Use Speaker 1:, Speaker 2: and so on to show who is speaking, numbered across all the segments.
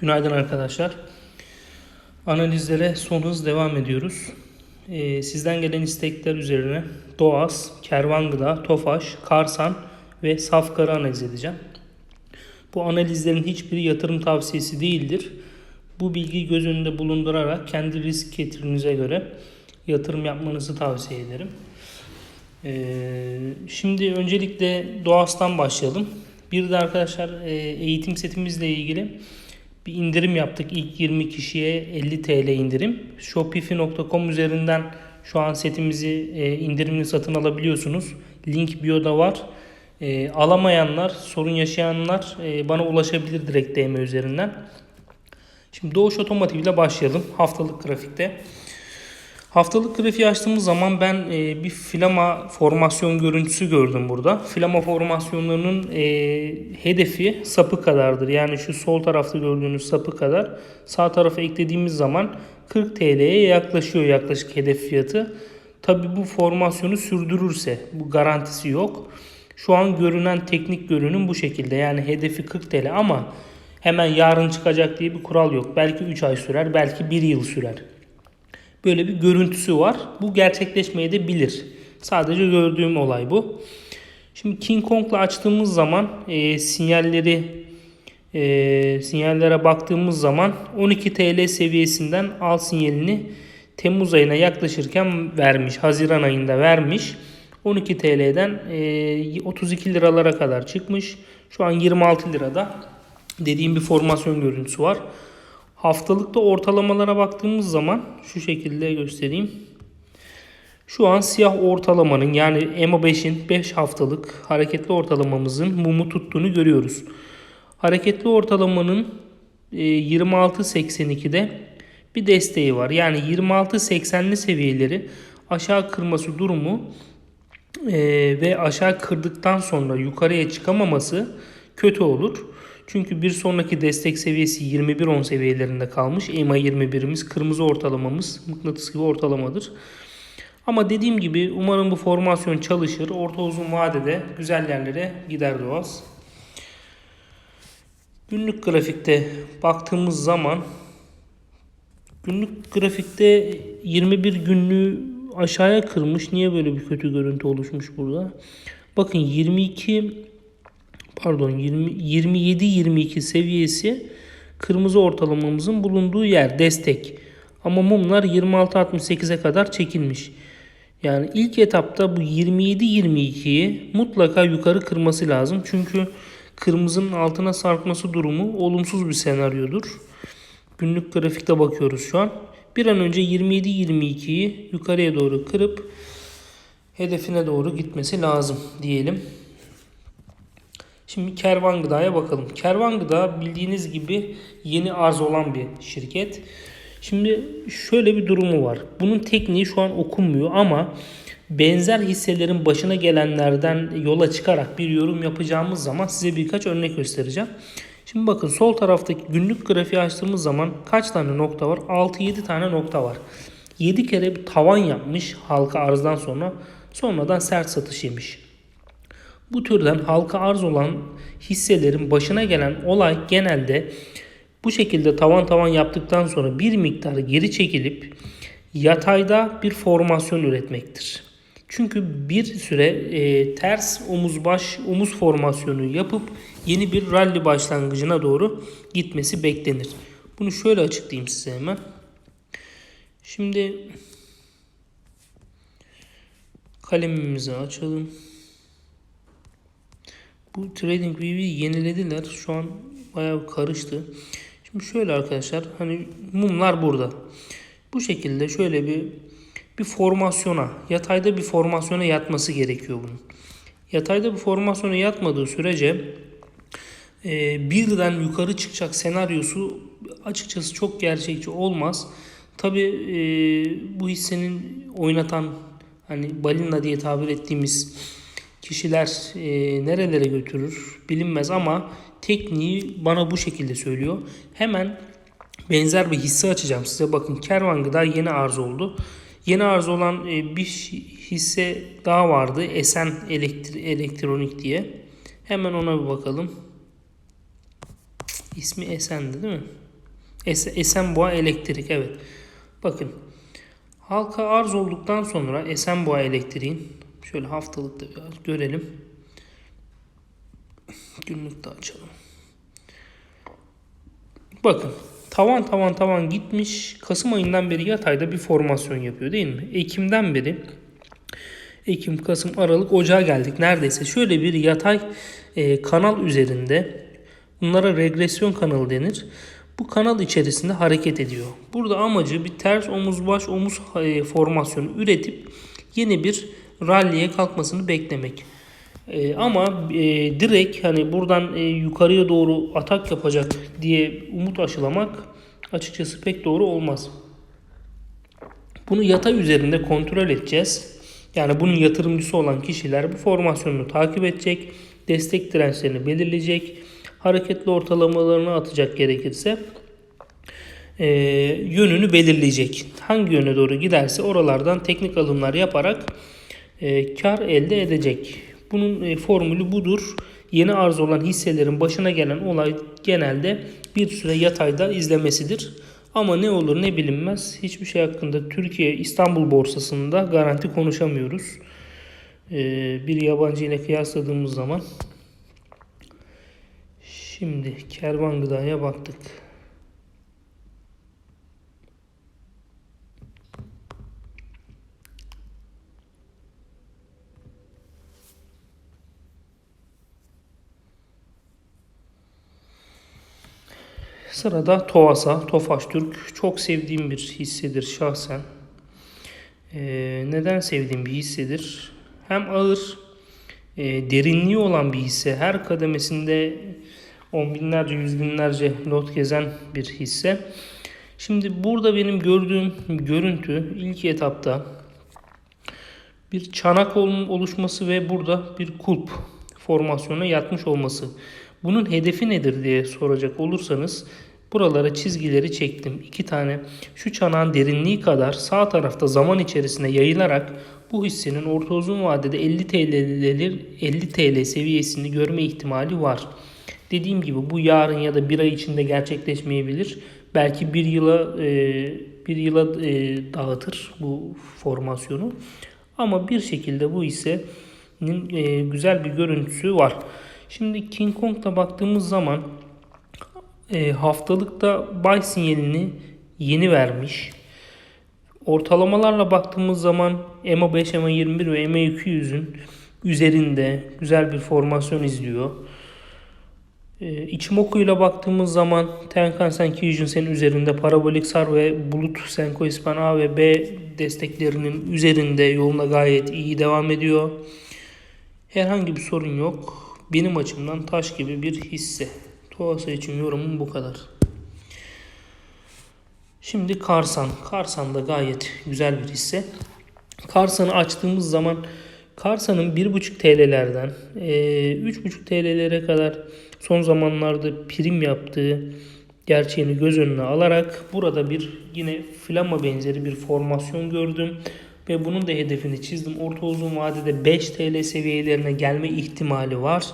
Speaker 1: Günaydın arkadaşlar. Analizlere son hız devam ediyoruz. Ee, sizden gelen istekler üzerine Doğas, Kervangıda, Tofaş, Karsan ve Safkar'ı analiz edeceğim. Bu analizlerin hiçbiri yatırım tavsiyesi değildir. Bu bilgiyi göz önünde bulundurarak kendi risk getirinize göre yatırım yapmanızı tavsiye ederim. Ee, şimdi öncelikle Doğas'tan başlayalım. Bir de arkadaşlar e, eğitim setimizle ilgili bir indirim yaptık. İlk 20 kişiye 50 TL indirim. Shopify.com üzerinden şu an setimizi e, indirimli satın alabiliyorsunuz. Link bio'da var. E, alamayanlar, sorun yaşayanlar e, bana ulaşabilir direkt DM üzerinden. Şimdi Doğuş Otomotiv ile başlayalım. Haftalık grafikte. Haftalık grafiği açtığımız zaman ben e, bir flama formasyon görüntüsü gördüm burada. Flama formasyonlarının e, hedefi sapı kadardır. Yani şu sol tarafta gördüğünüz sapı kadar. Sağ tarafa eklediğimiz zaman 40 TL'ye yaklaşıyor yaklaşık hedef fiyatı. Tabi bu formasyonu sürdürürse bu garantisi yok. Şu an görünen teknik görünüm bu şekilde. Yani hedefi 40 TL ama hemen yarın çıkacak diye bir kural yok. Belki 3 ay sürer, belki 1 yıl sürer. Böyle bir görüntüsü var. Bu gerçekleşmeye de bilir. Sadece gördüğüm olay bu. Şimdi King Kong'la açtığımız zaman e, sinyalleri e, sinyallere baktığımız zaman 12 TL seviyesinden al sinyalini Temmuz ayına yaklaşırken vermiş. Haziran ayında vermiş. 12 TL'den e, 32 liralara kadar çıkmış. Şu an 26 lirada dediğim bir formasyon görüntüsü var. Haftalıkta ortalamalara baktığımız zaman şu şekilde göstereyim. Şu an siyah ortalamanın yani EMA5'in 5 haftalık hareketli ortalamamızın mumu tuttuğunu görüyoruz. Hareketli ortalamanın 26.82'de bir desteği var. Yani 26.80'li seviyeleri aşağı kırması durumu ve aşağı kırdıktan sonra yukarıya çıkamaması kötü olur. Çünkü bir sonraki destek seviyesi 21.10 seviyelerinde kalmış. EMA 21'imiz kırmızı ortalamamız mıknatıs gibi ortalamadır. Ama dediğim gibi umarım bu formasyon çalışır. Orta uzun vadede güzel yerlere gider Doğaz. Günlük grafikte baktığımız zaman günlük grafikte 21 günlüğü aşağıya kırmış. Niye böyle bir kötü görüntü oluşmuş burada? Bakın 22 pardon 20, 27-22 seviyesi kırmızı ortalamamızın bulunduğu yer destek. Ama mumlar 26-68'e kadar çekilmiş. Yani ilk etapta bu 27-22'yi mutlaka yukarı kırması lazım. Çünkü kırmızının altına sarkması durumu olumsuz bir senaryodur. Günlük grafikte bakıyoruz şu an. Bir an önce 27-22'yi yukarıya doğru kırıp hedefine doğru gitmesi lazım diyelim. Şimdi Kervan Gıda'ya bakalım. Kervan Gıda bildiğiniz gibi yeni arz olan bir şirket. Şimdi şöyle bir durumu var. Bunun tekniği şu an okunmuyor ama benzer hisselerin başına gelenlerden yola çıkarak bir yorum yapacağımız zaman size birkaç örnek göstereceğim. Şimdi bakın sol taraftaki günlük grafiği açtığımız zaman kaç tane nokta var? 6-7 tane nokta var. 7 kere bir tavan yapmış halka arzdan sonra. Sonradan sert satış yemiş. Bu türden halka arz olan hisselerin başına gelen olay genelde bu şekilde tavan tavan yaptıktan sonra bir miktar geri çekilip yatayda bir formasyon üretmektir. Çünkü bir süre e, ters omuz baş omuz formasyonu yapıp yeni bir rally başlangıcına doğru gitmesi beklenir. Bunu şöyle açıklayayım size hemen. Şimdi kalemimizi açalım. Bu TradingView'i yenilediler. Şu an bayağı karıştı. Şimdi şöyle arkadaşlar hani mumlar burada. Bu şekilde şöyle bir bir formasyona, yatayda bir formasyona yatması gerekiyor bunun. Yatayda bir formasyona yatmadığı sürece e, birden yukarı çıkacak senaryosu açıkçası çok gerçekçi olmaz. Tabi e, bu hissenin oynatan hani balina diye tabir ettiğimiz kişiler e, nerelere götürür bilinmez ama tekniği bana bu şekilde söylüyor. Hemen benzer bir hisse açacağım size. Bakın Kervan Gıda yeni arz oldu. Yeni arz olan e, bir hisse daha vardı. Esen Elektri Elektronik diye. Hemen ona bir bakalım. İsmi Esen'di değil mi? Es Esenboğa Elektrik evet. Bakın halka arz olduktan sonra Esenboğa Elektriğin şöyle haftalıkta biraz görelim. Günlük de açalım. Bakın tavan tavan tavan gitmiş. Kasım ayından beri yatayda bir formasyon yapıyor değil mi? Ekim'den beri Ekim, Kasım, Aralık, Ocağa geldik neredeyse. Şöyle bir yatay e, kanal üzerinde bunlara regresyon kanalı denir. Bu kanal içerisinde hareket ediyor. Burada amacı bir ters omuz baş omuz e, formasyonu üretip yeni bir ralliye kalkmasını beklemek. E, ama e, direkt hani buradan e, yukarıya doğru atak yapacak diye umut aşılamak açıkçası pek doğru olmaz. Bunu yatay üzerinde kontrol edeceğiz. Yani bunun yatırımcısı olan kişiler bu formasyonunu takip edecek, destek dirençlerini belirleyecek, hareketli ortalamalarını atacak gerekirse e, yönünü belirleyecek. Hangi yöne doğru giderse oralardan teknik alımlar yaparak e, kar elde edecek. Bunun e, formülü budur. Yeni arz olan hisselerin başına gelen olay genelde bir süre yatayda izlemesidir. Ama ne olur ne bilinmez. Hiçbir şey hakkında Türkiye İstanbul borsasında garanti konuşamıyoruz. Ee, bir yabancı ile kıyasladığımız zaman. Şimdi kervan gıdaya baktık. Sırada Tovasa, Tofaş Türk. Çok sevdiğim bir hissedir şahsen. Ee, neden sevdiğim bir hissedir? Hem ağır, e, derinliği olan bir hisse. Her kademesinde on binlerce, yüz binlerce lot gezen bir hisse. Şimdi burada benim gördüğüm görüntü ilk etapta bir çanak oluşması ve burada bir kulp formasyona yatmış olması. Bunun hedefi nedir diye soracak olursanız buralara çizgileri çektim. İki tane şu çanağın derinliği kadar sağ tarafta zaman içerisinde yayılarak bu hissenin orta uzun vadede 50 TL'leri 50 TL seviyesini görme ihtimali var. Dediğim gibi bu yarın ya da bir ay içinde gerçekleşmeyebilir. Belki bir yıla e, bir yıla e, dağıtır bu formasyonu. Ama bir şekilde bu hissenin e, güzel bir görüntüsü var. Şimdi King Kong'da baktığımız zaman e, haftalıkta buy sinyalini yeni vermiş. Ortalamalarla baktığımız zaman EMA 5, EMA 21 ve EMA 200'ün üzerinde güzel bir formasyon izliyor. E, Ichimoku ile baktığımız zaman Tenkan Senki senin üzerinde parabolik sar ve bulut Senko İspan A ve B desteklerinin üzerinde yoluna gayet iyi devam ediyor. Herhangi bir sorun yok. Benim açımdan taş gibi bir hisse. Tuğasa için yorumum bu kadar. Şimdi Karsan. Karsan da gayet güzel bir hisse. Karsan'ı açtığımız zaman Karsan'ın 1.5 TL'lerden 3.5 TL'lere kadar son zamanlarda prim yaptığı gerçeğini göz önüne alarak burada bir yine flama benzeri bir formasyon gördüm ve bunun da hedefini çizdim. Orta uzun vadede 5 TL seviyelerine gelme ihtimali var.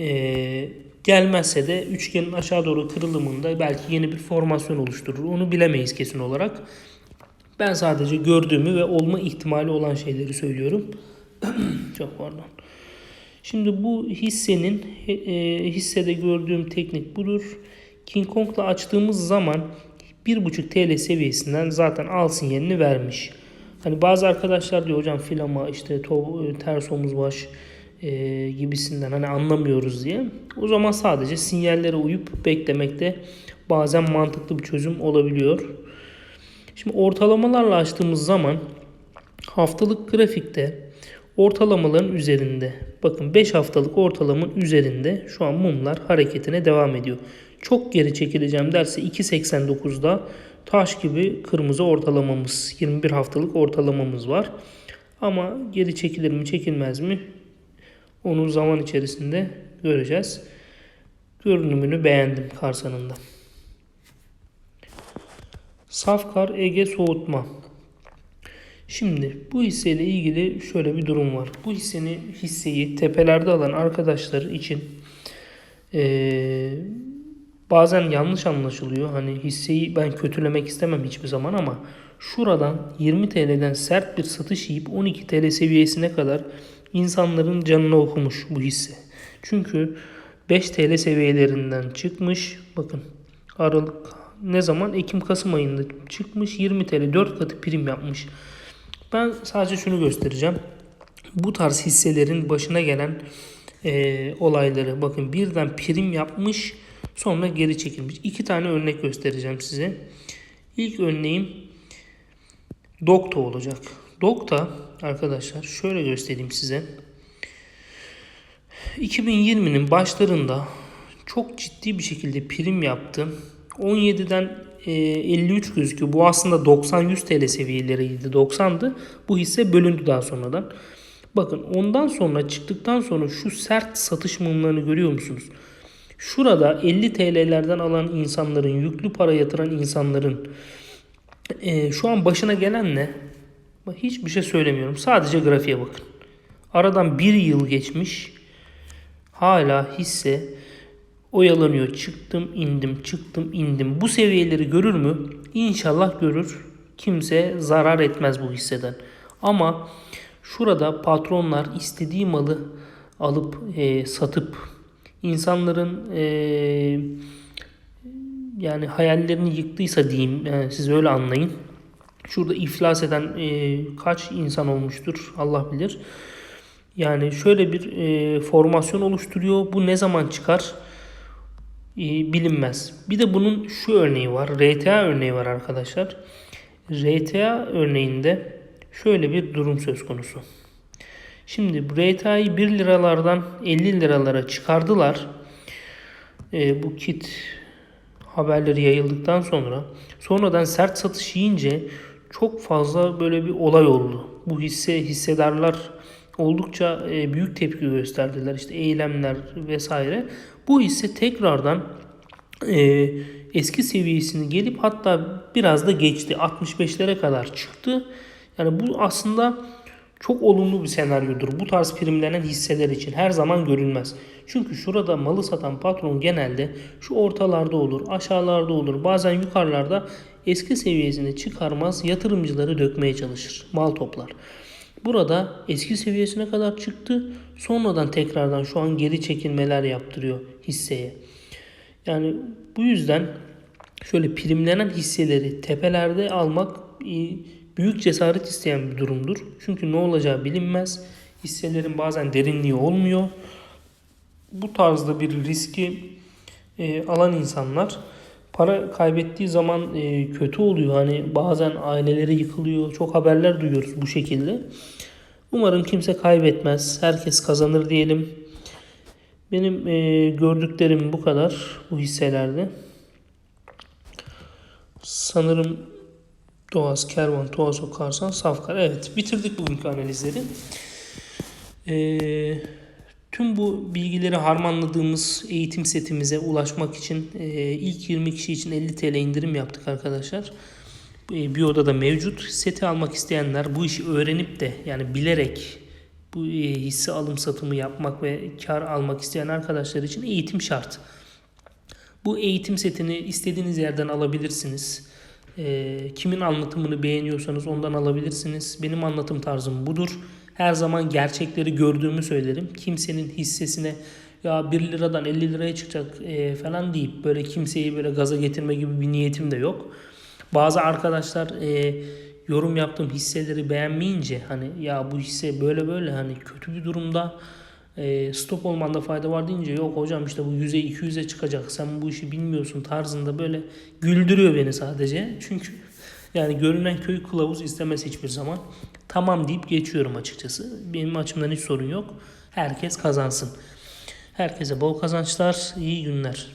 Speaker 1: Ee, gelmezse de üçgenin aşağı doğru kırılımında belki yeni bir formasyon oluşturur. Onu bilemeyiz kesin olarak. Ben sadece gördüğümü ve olma ihtimali olan şeyleri söylüyorum. Çok pardon. Şimdi bu hissenin e, hissede gördüğüm teknik budur. King Kong'la açtığımız zaman 1.5 TL seviyesinden zaten al sinyalini vermiş. Hani bazı arkadaşlar diyor hocam filama işte to, e, ters omuz baş e, gibisinden hani anlamıyoruz diye. O zaman sadece sinyallere uyup beklemekte bazen mantıklı bir çözüm olabiliyor. Şimdi ortalamalarla açtığımız zaman haftalık grafikte ortalamaların üzerinde bakın 5 haftalık ortalamanın üzerinde şu an mumlar hareketine devam ediyor. Çok geri çekileceğim derse 2.89'da taş gibi kırmızı ortalamamız 21 haftalık ortalamamız var. Ama geri çekilir mi çekilmez mi onu zaman içerisinde göreceğiz. Görünümünü beğendim Karsan'ın Safkar Ege Soğutma. Şimdi bu hisseyle ilgili şöyle bir durum var. Bu hissenin hisseyi tepelerde alan arkadaşlar için ee, bazen yanlış anlaşılıyor. Hani hisseyi ben kötülemek istemem hiçbir zaman ama şuradan 20 TL'den sert bir satış yiyip 12 TL seviyesine kadar insanların canını okumuş bu hisse. Çünkü 5 TL seviyelerinden çıkmış. Bakın Aralık ne zaman? Ekim-Kasım ayında çıkmış 20 TL 4 katı prim yapmış. Ben sadece şunu göstereceğim. Bu tarz hisselerin başına gelen e, olayları bakın birden prim yapmış sonra geri çekilmiş. İki tane örnek göstereceğim size. İlk örneğim Dokta olacak. Dokta arkadaşlar şöyle göstereyim size. 2020'nin başlarında çok ciddi bir şekilde prim yaptı. 17'den e, 53 gözüküyor. Bu aslında 90-100 TL seviyeleriydi. 90'dı. Bu hisse bölündü daha sonradan. Bakın ondan sonra çıktıktan sonra şu sert satış mumlarını görüyor musunuz? Şurada 50 TL'lerden alan insanların, yüklü para yatıran insanların e, şu an başına gelen ne? Bak, Hiçbir şey söylemiyorum. Sadece grafiğe bakın. Aradan bir yıl geçmiş. Hala hisse oyalanıyor. Çıktım indim çıktım indim. Bu seviyeleri görür mü? İnşallah görür. Kimse zarar etmez bu hisseden. Ama şurada patronlar istediği malı alıp e, satıp insanların e, yani hayallerini yıktıysa diyeyim yani siz öyle anlayın. Şurada iflas eden e, kaç insan olmuştur Allah bilir. Yani şöyle bir e, formasyon oluşturuyor. Bu ne zaman çıkar? E, bilinmez. Bir de bunun şu örneği var. RTA örneği var arkadaşlar. RTA örneğinde şöyle bir durum söz konusu. Şimdi RTA'yı 1 liralardan 50 liralara çıkardılar. E, bu kit haberleri yayıldıktan sonra sonradan sert satış yiyince çok fazla böyle bir olay oldu. Bu hisse hissedarlar oldukça e, büyük tepki gösterdiler. İşte eylemler vesaire. Bu hisse tekrardan e, eski seviyesini gelip hatta biraz da geçti. 65'lere kadar çıktı. Yani bu aslında çok olumlu bir senaryodur. Bu tarz primlenen hisseler için her zaman görülmez. Çünkü şurada malı satan patron genelde şu ortalarda olur, aşağılarda olur, bazen yukarılarda eski seviyesini çıkarmaz, yatırımcıları dökmeye çalışır, mal toplar. Burada eski seviyesine kadar çıktı. Sonradan tekrardan şu an geri çekilmeler yaptırıyor hisseye. Yani bu yüzden şöyle primlenen hisseleri tepelerde almak büyük cesaret isteyen bir durumdur. Çünkü ne olacağı bilinmez. Hisselerin bazen derinliği olmuyor. Bu tarzda bir riski e, alan insanlar para kaybettiği zaman e, kötü oluyor. Hani bazen aileleri yıkılıyor. Çok haberler duyuyoruz bu şekilde. Umarım kimse kaybetmez. Herkes kazanır diyelim. Benim e, gördüklerim bu kadar bu hisselerde. Sanırım Doğaz, Kervan, Toazo, Karsan, Safkar. Evet bitirdik bugünkü analizleri. Ee, tüm bu bilgileri harmanladığımız eğitim setimize ulaşmak için e, ilk 20 kişi için 50 TL indirim yaptık arkadaşlar. E, bir odada mevcut. Seti almak isteyenler bu işi öğrenip de yani bilerek bu e, hisse alım satımı yapmak ve kar almak isteyen arkadaşlar için eğitim şart. Bu eğitim setini istediğiniz yerden alabilirsiniz. Kimin anlatımını beğeniyorsanız ondan alabilirsiniz. Benim anlatım tarzım budur. Her zaman gerçekleri gördüğümü söylerim. Kimsenin hissesine ya 1 liradan 50 liraya çıkacak e, falan deyip böyle kimseyi böyle gaza getirme gibi bir niyetim de yok. Bazı arkadaşlar e, yorum yaptığım hisseleri beğenmeyince hani ya bu hisse böyle böyle hani kötü bir durumda e, stop olmanda fayda var deyince yok hocam işte bu 100'e 200'e çıkacak sen bu işi bilmiyorsun tarzında böyle güldürüyor beni sadece. Çünkü yani görünen köy kılavuz istemez hiçbir zaman. Tamam deyip geçiyorum açıkçası. Benim açımdan hiç sorun yok. Herkes kazansın. Herkese bol kazançlar, iyi günler.